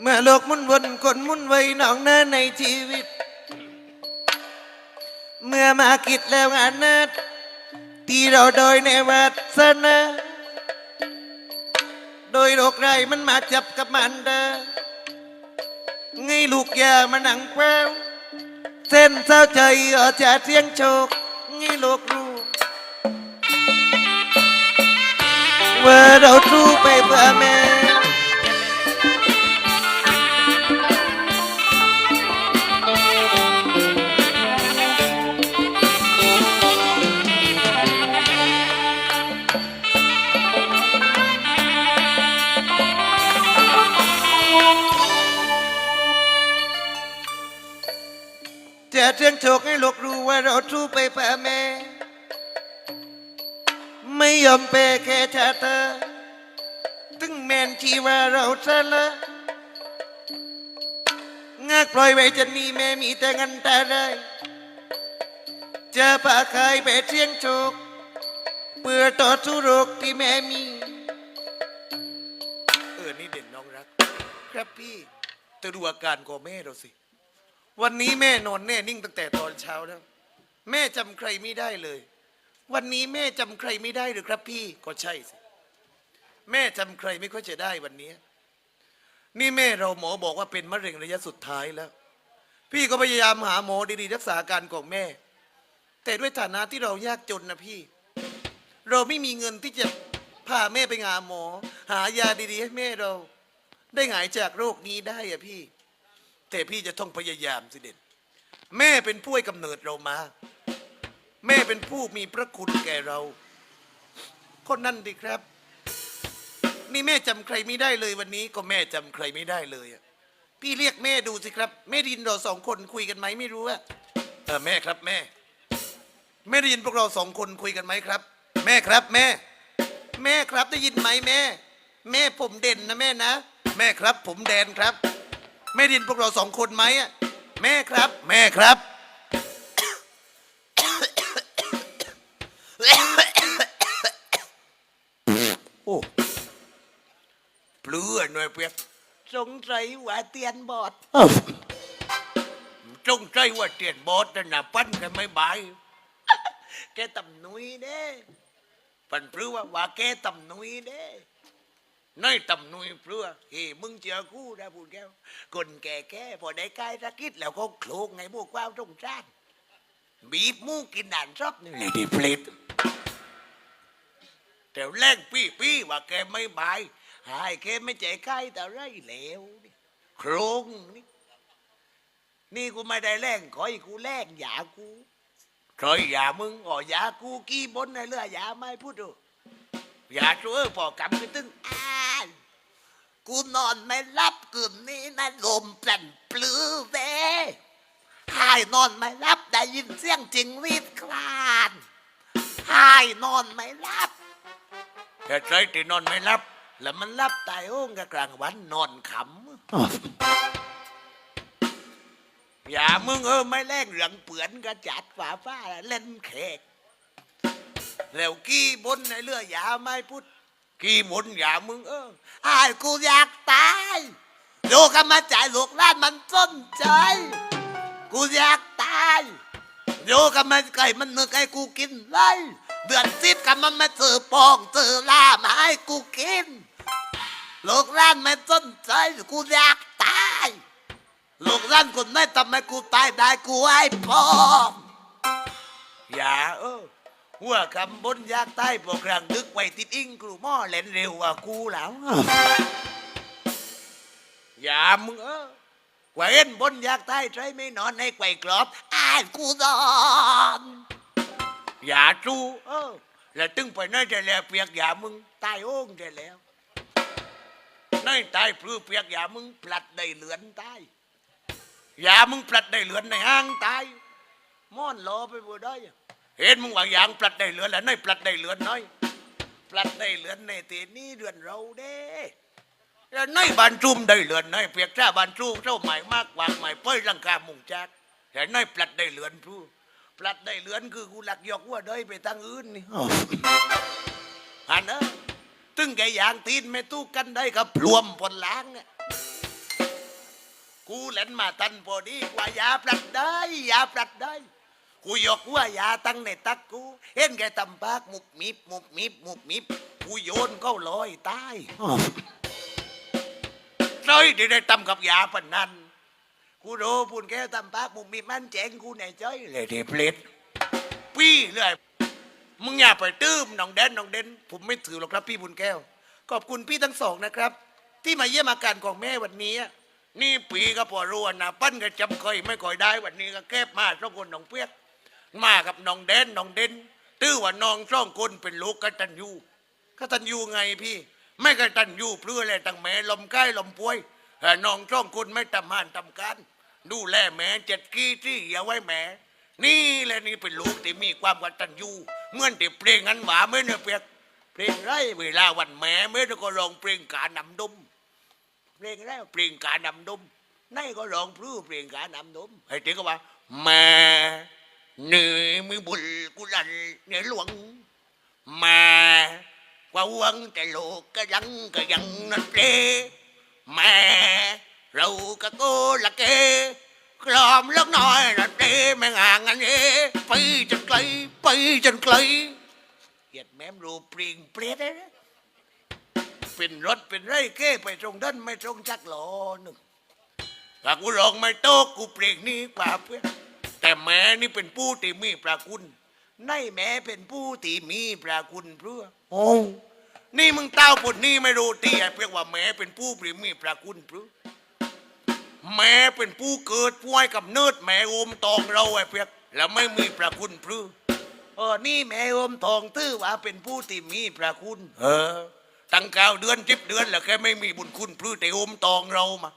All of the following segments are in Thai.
เมื่อโลกมุนวนคนมุนไว้หนองเนินในชีวิต เมื่อมาคิดแล้วงานนัดที่เราโดยในวัสนาโดยโรคไรมันมาจับกับมันเด้อไงลูกยามาหนังแป้วเส้นเศร้าใจอาจจะเสียงโชคไงลูกรู้ว่าเราทูไปเพื่อแม่ เตือนโชคให้ลูกรู้ว่าเราทูไปเพื่อแม่ ไม่ยอมเปแค่เธอเธอถึงแมนชีว่าเราซะละงากปล่อยไว้จะมีแม่มีแต่เงินแต่ได้จะพาใครไปเที่ยงโชคเพื่อต่อสู้โรคที่แม่มี เออ นี่เด่นน้องรัก ครับพี่เธอดูอาการของแม่เราสิ วันนี้แม่นอนแน่นิ่งตั้งแต่ตอนเช้าแล้ว แม่จำใครไม่ได้เลย วันนี้แม่จำใครไม่ได้หรือครับพี่ก็ใช่สิแม่จำใครไม่ค่อยจะได้วันนี้ นี่แม่เราหมอบอกว่าเป็นมะเร็งระยะสุดท้ายแล้ว พี่ก็พยายามหาหมอดีๆรักษาการของแม่ แต่ด้วยฐานะที่เรายากจนนะพี่ เราไม่มีเงินที่จะพาแม่ไปหาหมอ หายาดีๆให้แม่เรา ได้หายจากโรคนี้ได้อะพี่ แต่พี่จะต้องพยายามสิเด่นแม่เป็นผู้ให้กำเนิดเรามา แม่เป็นผู้มีพระคุณแก่เราคนนั่นดีครับ นี่แม่จำใครไม่ได้เลยวันนี้ก็แม่จำใครไม่ได้เลยอะพี่เรียกแม่ดูสิครับ แม่ไดยินเราสองคนคุยกันไหมไม่รู้อะเออแม่ครับแม่ แม่ได้ยินพวกเราสองคนคุยกันไหมครับ แม่ครับแม่ แม่ครับได้ยินไหมแม่ แม่ผมเด่นนะแม่นะ แม่ครับผมแดนครับ แม่ได้ยินพวกเราสองคนไหมอะแม่ครับ แม่ครับ โอ้เปลือหน่อยเปียกสงสัยว่าเตียนบอดจงใจว่าเตียนบอสนั่นนะปั้นกันไม่บายแกตำนุยเด้ ปันเปลือว่าว่าแกตำนุยเด้ นายตำนุยเปลือเฮ้มึงเจอกูนะพูดแก้วคนแก่แก่พอได้ใกล้ตะกิดแล้วก็โคลกไงพวกความสงสารบีบมูกินด่านชอบนี่เลยดิเพลตแต่แรงปี้ปี้ว่าแกไม่บายหายแกไม่ใจใกล้แต่ไรแล้วนี่โครงนี่นี่กูไม่ได้แรงขอให้กูแรงอย่ากูใครอย่ามึงอ๋ออย่ากูกี้บนในเรืออย่าไม่พูดดู อย่าช่วยพอกำกันตึงอ้ายกูนอนไม่หลับคืนนี้นะลมแปลนปลื้อเด้หายนอนไม่หลับได้ยินเสียงจริงรีดคลานหายนอนไม่หลับแต่ใจที่นอนไม่หลับ แล้วมันหลับตายโอ้งกับกลางวันนอนขำอย่ามึงเออไม่แรงเหลืองเปือนกระจัดฝาฟ้าเล่นแขก แล้วกี้บนในเรืออย่าไม่พูดกี้บนอย่ามึงเออหายกูอยากตายดูกันมาจ่ายลูกล้านมันสนใจ กูอยากตายดูกันมาไก่มันเนื้อไก่กูกินไรเดือนสิบกันมันมาเจอปองเจอล่ามาให้กูกินลูกล้านไม่สนใจกูอยากตายลูกล้านคนไหนทำให้กูตายได้กูให้พออย่าเออ หัวคำบนยากใต้พวกรังดึกไว้ติดอิงกรูหม้อเล่นเร็วกว่ากูแล้ว อย่ามึงเออไว้เอ็นบนยากใต้ใช้ไม่นอนในไกวกรอบอ้ายกูนอนอย่าจูเออ แล้วตึงไปนั่นจะแล้วเปียกอย่ามึงตายโอ่งจะแล้วนั่นตายพลือเปียกอย่ามึงพลัดได้เหลือนตายอย่ามึงพลัดได้เหลือนในห้างตายม่อนรอไปบ่ได้ เห็นมึงว่าอย่างพลัดได้เหลือแล้วนั่นพลัดได้เหลือน้อยพลัดได้เหลือนในเตนี้เดือนเราเด้แล้วในบานจุ่มได้เหลือนในเปียกจ้าบานจุ่มเจ้าใหม่มากวางใหม่เป้ยลังกามุงจักแต่ในพลัดได้เหลือนพูพลัดได้เหลือนคือกูหลักยอกว่าได้ไปทางอื่นนี่หันเออตึงแกยางตีนไม่ตู้กันได้กับพลวมผลล้างเนี่ยกูเล่นมาตันพอดีกว่ายาปลัดได้ยาปลัดได้ กูยกว่าอย่าตั้งในตักกู เห็นแกตำปากมุบมิบมุบมิบมุบมิบกูโยนเข้าลอยต้ร้อยที่ได้ตำกับยาปนนันกูโดปุ่นแก้วตำปากมุบมิบมันแจงกูในใจเลยเทเพลดปี้เลยมึงอย่าไปตื้มน้องเด่นน้องเด่นผมไม่ถือหรอกครับพี่บุญแก้ว ขอบคุณพี่ทั้งสองนะครับ ที่มาเยี่ยมอาการของแม่วันนี้ นี่ปีก็พอรู้นะปั้นก็จำเคยไม่ค่อยได้วันนี้ก็แคบมาสองคนน้องเปียก มากับน้องเด่นน้องเด่นตื้อว่าน้องสองคนเป็นลูกกตัญญูกตัญญูไงพี่ ไม่กตัญญูเพื่ออะไรตั้งแม่ลมใกล้ลมป่วยแต่น้องสองคนไม่ทำงานทำการดูแลแม่เจ็ดกี้ที่อย่าไว้แม่นี่แหละนี่เป็นลูกที่มีความกตัญญูเมื่อนที่เพลงนั้นหวาไม่เนอเปียกเพลงไรเวลาวันแม่ไม่ได้ก็ร้องเพลงการนำดมเพลงไรเพลงการนำดมในก็ร้องพลื้เพลงการนำดมไอ้เด็กก็ว่าแม่ เหนื่อยมือบุญกุลันเหนื่อยหลวงม่กว่าวังแต่โลกก็ยังก็ยังนั่นเปลม่เราก็โกละเกกลอมเล็กน้อยนั่นเปลแม่งห่างอันเอไปจนไกลไปจนไกลเหยียดแม่มรูปริงเปรียดเลยนเป็นรถเป็นไรเก้ไปตรงด้านไม่ตรงจักหลอหนึ่งถ้ากูลองไม่โตกูเปรียงนี้กว่าเพื่อน แต่แม่นี่เป็นผู้ที่มีพระคุณ ในแม่เป็นผู้ที่มีพระคุณเพื่อโอ้นี่มึงเต้าปุดนี่ไม่รู้ตีไอ้เพียงว่าแม่เป็นผู้ที่มีพระคุณเพื่อแม่เป็นผู้เกิดป่วยกับเนิดแม่โอมตองเราไอ้เพียงแล้วไม่มีพระคุณเพื่อเออนี่แม่อมทองตื้อว่าเป็นผู้ที่มีพระคุณ เออตั้งเก้าเดือนสิบเดือนแล้วแค่ไม่มีบุญคุณพื้แต่อมทองเรามา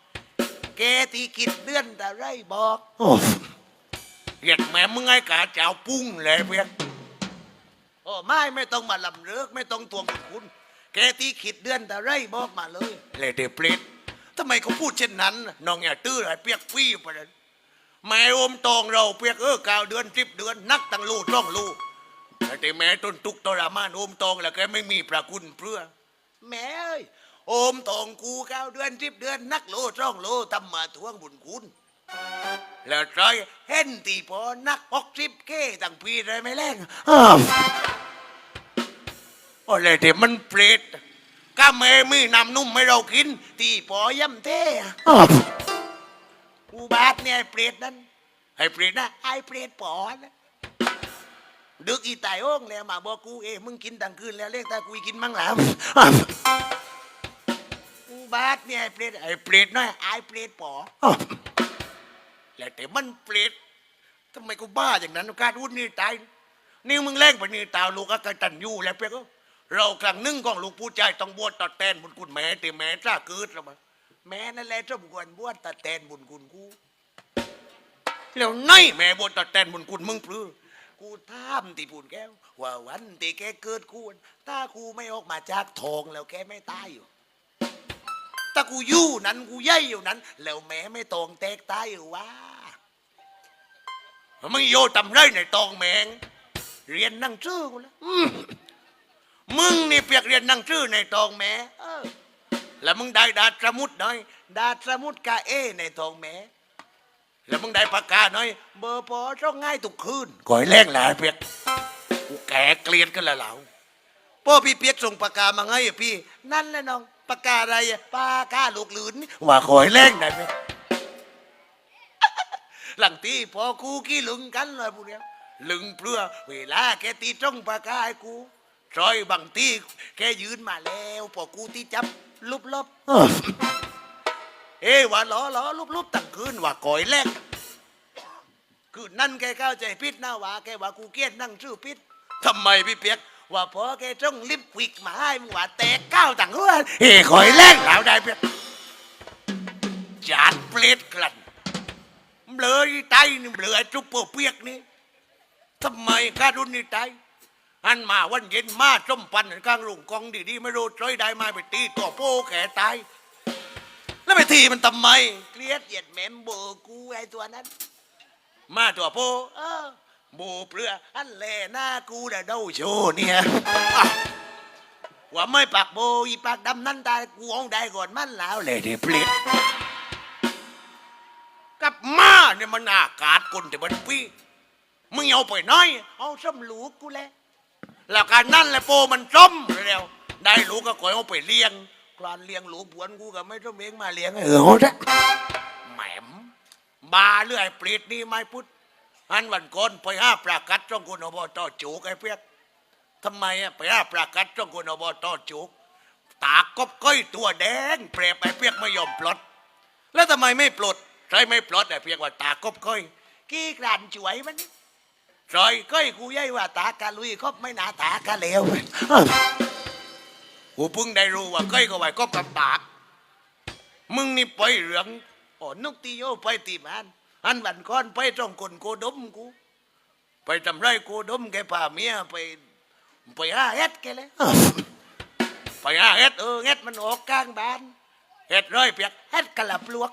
แกที่กิดเดือนแต่ไรบอก เหยียดแม่มึงไอ้กาเจ้าปุ้งเลยเพียงโอ้ไม่ไม่ต้องมาลำเลิกไม่ต้องทวงบุญคุณแกที่ขิดเดือนแต่ไรบอกมาเลยเลยเดเปรตทำไมเขาพูดเช่นนั้นน่ะน้องอย่าตื้อไอ้เปียกฟี่ไปเลยแม่อมทองเราเปียกเออเก้าเดือนสิบเดือนนักตั้งลูกร่องลูกแต่แม่ต้นทุกข์ทรมานโอมตองแล้วแกไม่มีพระคุณเพื่อ แม่เอ้ยโอมตองกูเก้าเดือนสิบเดือน นักโลช่องโลทำมาทวงบุญคุณ แล้วใจเห็นตีพอนักออกสิบเก้ตั้งปีได้ไม่แรงอ้าวโอ้เลยที่มันเปรตก็แม่มีน้ำนุ่มให้เรากิน ตีพอย่ำเท่อ้าวอุบาทเนี่ยไอ้เปรตนั้นไอ้เปรตนะไอ้เปรตปอนะดึกอีตายโอ่งแล้วมาบอกกูเอ้มึงกินตั้งคืนแล้วเรียกตากูกินมั่งหลามกูบาดเนี่ยไอ้เปรตไอ้เปรตน้อยไอ้เปรตปอ แล้วแต่มันเปรตทำไมกูบ้าอย่างนั้นการวุ่นนี่ตายนี่มึงแรงไปนี่ตาลูกก็กตันอยู่แล้วเพื่อก็เราครั้งหนึ่งของลูกผู้ชายต้องบวชตัดแทนบุญคุณแม่แต่แม่จ้าเกิดแล้วมาแม่นั่นแหละสมควรบวชตัดแทนบุญคุณกูแล้วไหนแม่บนตัดแตนบุญคุณมึงปลื้อกูถามตีปูนแก้วว่าวันที่แกเกิดกูถ้ากูไม่ออกมาจากทองแล้วแกไม่ตายอยู่ ถ้ากูยู่นั้นกูย่ยอยู่นั้น แล้วแม่ไม่ตองแตกตายอยู่วะมึงโยทำไรในตองแมง เรียนนั่งชื่อกูแล้วมึงนี่เปียกเรียนนั่งชื่อในตองแม่แล้วมึงได้ดาสมุดหน่อยดาสมุดกาเอในตองแม่แล้วมึงได้ปากกาหน่อย เบอร์ปอต้องง่ายทุกคืนก่อยแรงหลายเปียกกูแก่เกลียดกันแล้วเหล่าพ่อพี่เปียกส่งปากกามาไงอะพี่ นั่นแหละน้อง ปากกาอะไรอะปากกาลูกหลืนนี่ว่าก่อยแรงได้ไหมหลังตีพอกูกี้ลึงกันเลยพวกเนี้ยลึงเพื่อเวลาแกตีจ้องปากกาให้กูซอยบางทีแกยืนมาแล้วพอกูที่จับลุบลบเอ้ว่าล้อล้อลุบลุบตั้งคืนว่าก่อยแรกคือนั่นแกเข้าใจพิษนะว่าแกว่ากูเกลียดนั่งชื่อพิษทำไมพี่เปียก ว่าพอแกจ้องลิฟต์ควิกมาให้มึงว่าแตกก้าวต่างหัวเอ้ก่อยแรกแล้วได้เปียจานเปลดกลั่นเบลอไตนี่เบลอจุ๊บเปอร์เปียกนี่ทำไมการุนนี่ไตอันมาวันเย็นมาจมปันกลางลุงกองดีๆไม่รู้จ้อยได้มาไปตีตัวโป้แขตายแล้วไปทีมันทำไมเกลียดเหยียดแหมมโบกูไอ้ตัวนั้น มาตัวโปเออ โบเปลืออันแลหน้ากูเดาเดาโชว์เนี่ยอะว่าไม่ปากโบอีปากดำนั่นตายกูเอาได้ก่อนมันแล้วเลยเดี๋ยวเปลี่ยนเนี่ยมันอากาศคนแต่มันปีมึงเอาไปน้อยเอาซ้ำลูกกูแหละแล้วการนั่นแหละโปมันซ้ำเร็วได้ลูกก็ขอยเอาไปเลี้ยงกลานเลี้ยงลูกบวนกูก็ไม่ต้องเลี้ยงมาเลี้ยงเออเอาละแหมมบาเรื่อยปลีดนี่ไม่พุทธ อันวันก่อนไปห้าประกัดจ้องคนอบตจูกไอ้เพียกทำไมอะไปห้าประกัดจ้องคนอบตจูกตากกบก้อยตัวแดงเปรบไอ้เปียกไม่ยอมปลด แล้วทำไมไม่ปลดใครไม่ปลดไอ้เปียกว่าตากบก้อยกี้กรันจวยมันนี่ซอยก้อยกูย่ายว่าตากะลุยคบไม่นาตากะเลวกูเพิ่งได้รู้ว่าก้อยก็ไว้กบกับตาก มึงนี่ไปเหลืองอ๋อนุกตีโยไปตีมัน อันบันก้อนไปจ้องคนโกดมกู ไปทำไรโกดมแกพาเมียไปไปห้าเฮ็ดแกเลยไปหาเฮ็ดเออเฮ็ดมันออกกลางบ้านเฮ็ดร้อยเปียกเฮ็ดกะลับลวก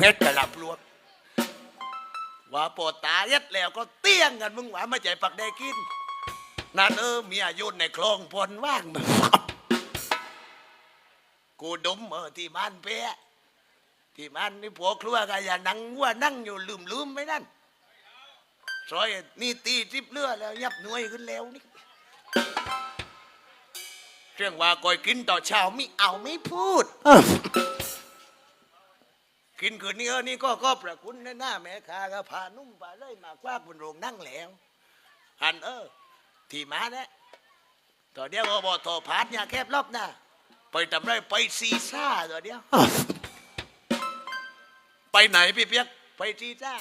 เฮ็ดกะลับลวก ว่าปวดตาเฮ็ดแล้วก็เตี้ยงกันมึงหวาไม่ใจปักได้กินนั่นเออเมียโยนในคลองพลว่างกูดมเออที่มันเปีย ที่มันนี่ผัวครัวก็อย่านั่งวัวนั่งอยู่ลืมลืมๆไม่นั่นซอยนี่ตีทิบเลือแล้ว ยับหน่วยขึ้นแล้วนี่เรื่องว่าก่อยกินต่อเช้าไม่เอาไม่พูด กินคืนนี้เออนี่ก็ก็ประคุณในหน้าแม่ค้าก็พานุ่มไปเลยมากว่าบนโรงนั่งแล้วอันเออ ที่มาเนี่ยต่อเดียวอบทพาดเนี่ยแคบรอบหน้าไปทำไรไปซีซ่าต่อเดียว ไปไหนพี่เปียกไปซีซ่า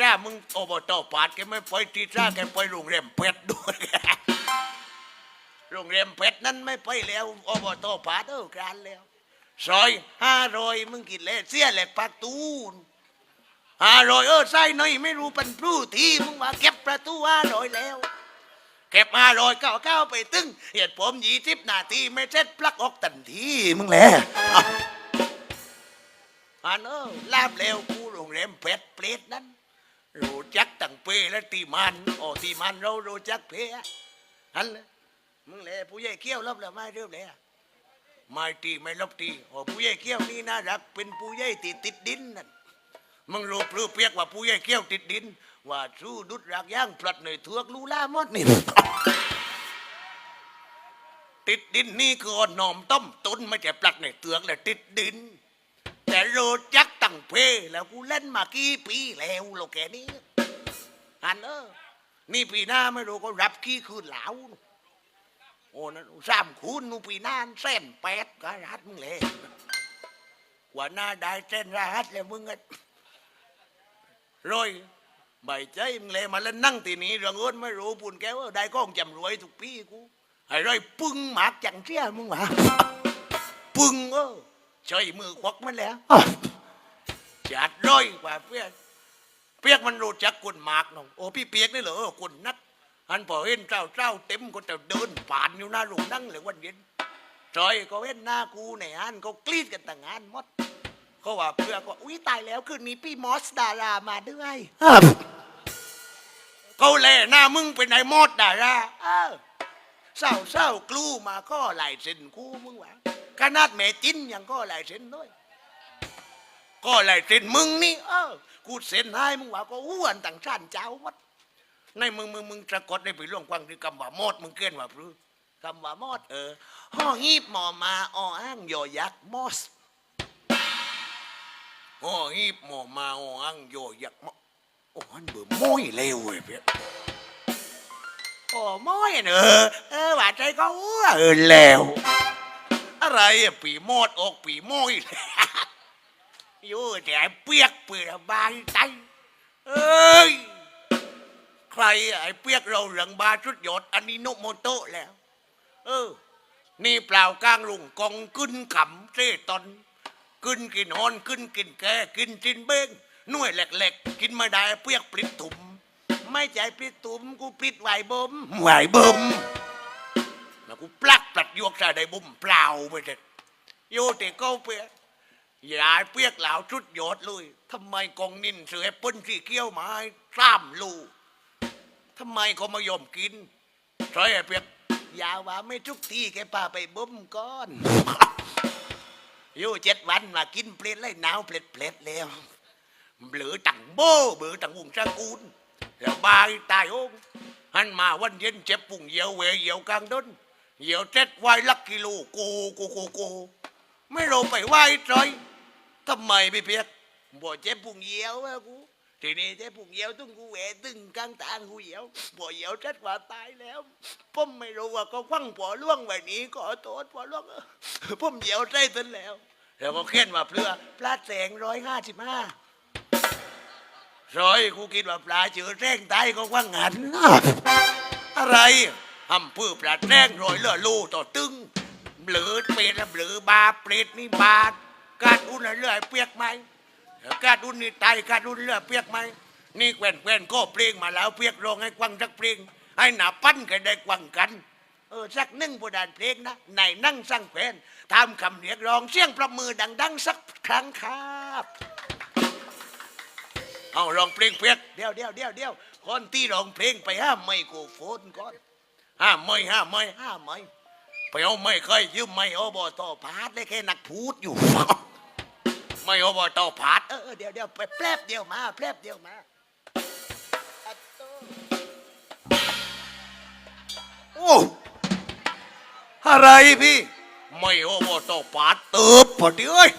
จ้ามึงอบตพาดแกไม่ไปซีซ่าแกไปโรงแรมเพชรด้วยโรงแรมเพชรนั้นไม่ไปแล้วอบตผาเท่ากันแล้วซอยห้ารอยมึงกินเลยเสียแหลกปากตูนห้ารอยเออไส้หน่อยไม่รู้เป็นพลูทีมึงมาเก็บประตูห้ารอยแล้วเก็บห้ารอยเก้าเก้าไปตึงเหตุผมยี่สิบนาทีไม่เสร็จปลักออกทันทีมึงแหละ อันเออลาบแล้วกูโรงแรมเพชรเปรตนั้นรู้จักตั้งเปและตีมันโอ้ตีมันเรารู้จักเพะอันเลยมึงแหละผู้ใหญ่เขี้ยวรบแล้วไม่เริ่มเลยไม่ตีไม่ลบตีโอ้ผู้ใหญ่เขี้ยวนี่น่ารักเป็นผู้ใหญ่ติดติดดินนั่นมึงรู้ปลื้เปียกว่าผู้ใหญ่เขี้ยวติดดิน ว่าสู้ดุดรักย่างพลัดในเถือกลูล่ามดนี่ติดดินนี่คืออ่อนนอมต้มตุนไม่ใช่ปลัดในเถือกเลยติดดิน รจักตั้งเพแล้วกูเล่นมากี่ปีแล้วโลกแกนี้อันเออนี่ปีหน้าไม่รู้ก็รับขี้คืนเหลาโอ้นั่นสามคูณนูปีหน้าเส้นแปดก็รัดมึงเลยกว่าหน้าได้เส้นรัดเลยมึงอะรอยใบใจมึงเลยมาแล้วนั่งตีนี้เรื่องเอ้นไม่รู้ปุ่นแกว่าได้ก้องจำรวยทุกปีกูไอ้รอยปึ้งหมากจังเชี่ยมึงวะปึ้งเออ ใช้มือควักมันแล้วจัดร้อยกว่าเปียกเปียกมันรู้จักกุนหมากน้องโอ้พี่เปียกนี่เหรอเออกุนนักอันพอเห็นเจ้าเจ้าเต็มก็จะเดินผ่านอยู่หน้าโรงนั่งเลยวันเย็นจอยก็เห็นหน้ากูในอันก็กรีดกันต่างงานหมดเขาว่าเพื่อก็อุ้ยตายแล้วคืนนี้พี่มอสดารามาด้วยเขาแล่หน้ามึงเป็นไอ้มอสดาราเออเศร้าเศร้ากลูมาก็หลายเส้นกูมึงวะ ขนาดแม่จิ้นยังก็หลายเส้นด้วย ก็หลายเส้นมึงนี่เออกูเส้นให้มึงว่าก็อ้วนต่างชาติเจ้าวัดในมึงมึงมึงสะกดในปีร่วงกวางคือคำว่ามอดมึงเกินว่าพรื้คำว่ามอดเออห่อหีบหมอมาอ้ออ้างยอยักษ์มอสห่อหีบหมอมาอ้ออ้างยอยักษ์มอโอ้อันเบื่อม้อยเร็วเว้ยเพี่ยโอ้ม้อยเนอะเออว่าใจก็อ้วเออแล้ว อะไรอะปีโมดออกปีโมยอยู่แต่เปียกเปื่อบายใจเอ้ยใครอะไอ้เปียกเราเหลืองบาชุดยอดอันนี้โนโมโตะแล้ว เออ นี่เปล่ากลางลุงกองกึนขำเจ้ตอนกึนกินฮอนกึนกินแกกินจินเบ้งหน่วยแหลกๆ กินไม่ได้เปียกปลิดตุ่มไม่ใจปลิดตุ่มกูปลิดไหวบ่มไหวบ่ม แล้วกูปลักปลัดยวกใส่ได้บุมเปล่าไปเด็ดโยติก็เปียกอย่าเปียกเหลาชุดยอดเลยทำไมกองนินเสือเปิ้นสีเกี้ยวไม้ซ้ำลูทำไมเขาม่ยอมกินใช่ไอ้เปียกยาว่าไม่ทุกทีแกพาไปบุ่มก้อนอยู่เจ็ดวันมากินเปล็ดเลยหนาวเปล็ดเปล็ดแล้วเบลือตังโบเบือตังวงตระกูลแล้วบายตายโองหันมาวันเย็นเจ็บปุ่งเยียวเวเหยียวกลางดน เหยียวเจ็ดไว้ลักกิโลกูกูกูกูไม่รู้ไปไหว้จอยทำไมพี่เพียกบ่เจ็บปุ่งเหยียวอะกูทีนี้เจ็บปุ่งเหยียวตึงกูแหวตึงกลางทางกูเหยียวบ่เหยียวเจ็ดว่าตายแล้วผมไม่รู้ว่าก็ฟังปอล่วงไว้นี้ขอโทษปอล่วงผมเหยียวใจจนแล้วแล้วก็เขียนว่าเพื่อปลาแสงร้อยห้าสิบห้าร้อยกูคิดว่าปลาเจือแร่งตายก็ว่างงานอะไร ทำเพื่อปลาแรงรอยเลือลูต่อตึงเบลือเป็ดเบลือบาเปรตนี่บาดการอุ่นเลือดเปียกไหมการอุ่นนี่ตายการอุ่นเลือดเปียกไหมนี่แกว่นแกว่นก็เปลียงมาแล้วเปียกรองให้กวังสักเปลียงให้หนาปั้นกันได้กวังกันเออสักหนึ่งบทดานเพลงนะในนั่งสั่งแขวนทำคำเรียกร้องเสียงประมือดัง ๆ สักครั้งครับเอาร้องเพลงเพียกเดี๋ยวเดี๋ยวเดี๋ยวเดี๋ยวคนที่ร้องเพลงไปห้ามไม่กูโฟนก่อน ห้ามไม่ห้ามไม่ห้ามไม่ไปเอาไม่เคยยืมไม่เอาบอต่อพาดได้แค่นักพูดอยู่ ไม่เอาบอต่อพาดเออเออเดี๋ยวเดี๋ยวไปแป๊บเดียวมาแป๊บเดียวมาอัตโตโอ้อะไรพี่ ไม่โอบตปาดเติบพอดีเอ้ย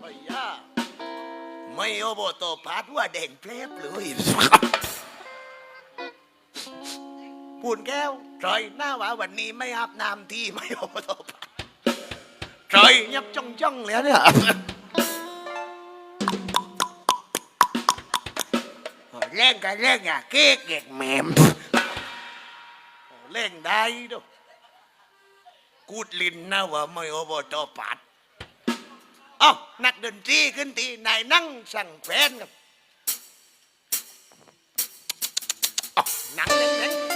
ไอ้ย่าไม่โอบตปาดว่าแดงแพลบเลย ปูนแก้วจอยหน้าว่าวันนี้ไม่อาบน้ำที่ไม่โอบตปาดจอยยับจ้องจ้องๆเลยเนี่ยเล่นกันเล่นอะเก๊กเก็กแหมมเล่งได้ดูกูดลินนะว่าไม่อบตปัดอ้านักดนตรีขึ้นทีนายนั่งสั่งแขวนครับเอ้าหนังเล่น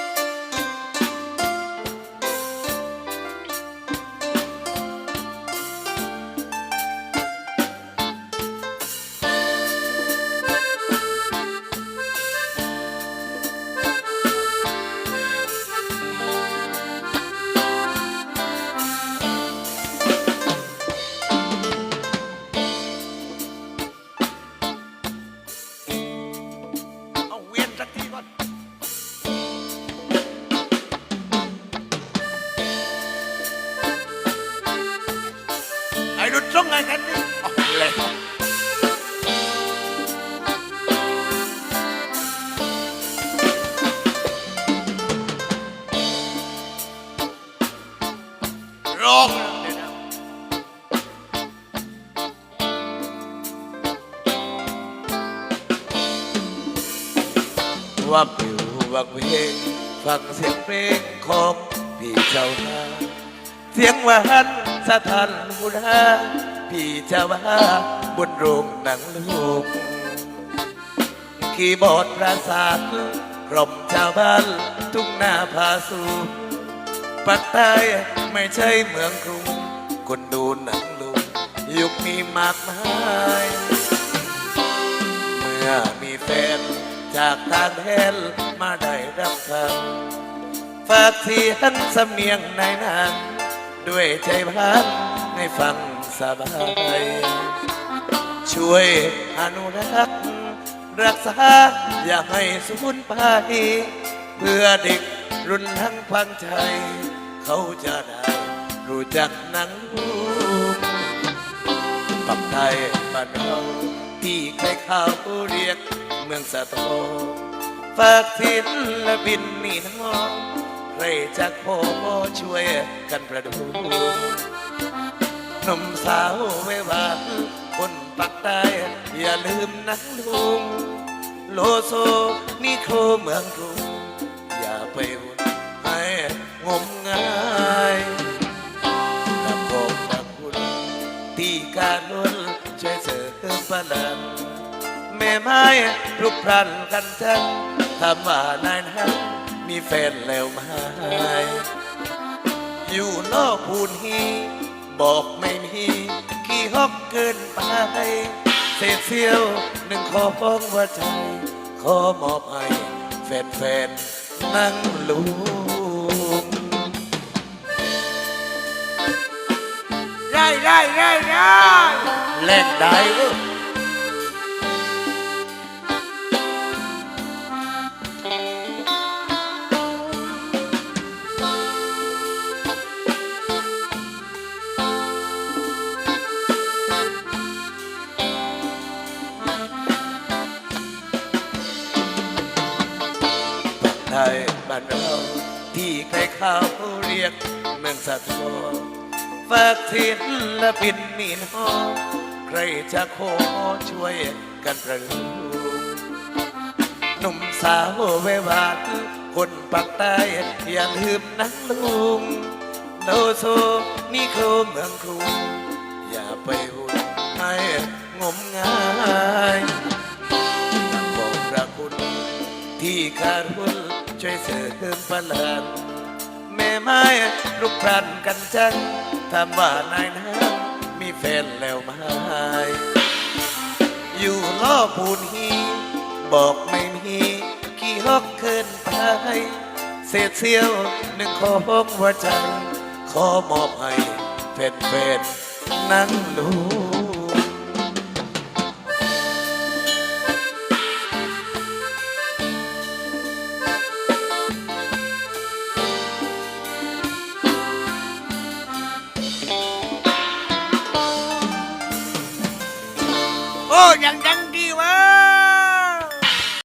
งหวานสะท้านหูราพี่จ้าว่าบนโรงหนังลูกคีย์บอร์ดประสานกล่อมชาวบ้านทุ่งนาพาสู่ปักใต้ไม่ใช่เมืองกรุง คนดูหนังลุงยุคนี้มากมายเมื่อมีแฟนจากทางแทนมาได้รับคำฝากเสียงสำเนียงในนาง ด้วยใจพันให้ฟังสบาย ช่วยอนุรักษ์รักษาอย่าให้สูญไปเพื่อเด็กรุ่นทั้งพังใจ เขาจะได้ รู้จักหนังลูปักไทยบ้านเราที่ใครเขาวเรียกเมืองสะโทฝากศิลปินนี่น้อง ใครจากพ่อช่วยกันประดูนมสาวไว้วานคนปักใต้อย่าลืมนักลุง โลโซนี่โคเมืองกรุง อย่าไปวุ่นให้งมงายนับขอบนับคุณที่การนุนช่วยเสริมพลังแม่ไม้พลุกพลันกันจังทำว่านายนั้น มีแฟนแล้วไหมอยู่นอกพูนฮีบอกไม่มีขี้ฮอกเกินไป เศษเสี้ยวหนึ่งขอฟ้องว่าใจ ขอมอบให้แฟนๆนั่งลุงได้ได้ได้ได้แล่นได้เว้ บ้านเราที่ใครเขาเรียกเมืองสะทอนฝากทินและปินมีน้องใครจะขอช่วยกันประลุหนุ่มสาวเววานคนปากใต้อย่าลืมนังลุงโดโซนี่คือเมืองกรุงอย่าไปหุ่นให้งมงายบอกพระคุณที่การุณ ช่วยเสริมพลังแม่ไม้ลุกพรันกันจังถามว่านายนั้นมีแฟนแล้วไหมอยู่ล่อปูนฮีบอกไม่มีกี่ฮอกเกินไปเศษเสี้ยวหนึ่งของหัวใจ ขอมอบให้แฟนๆนั่งดู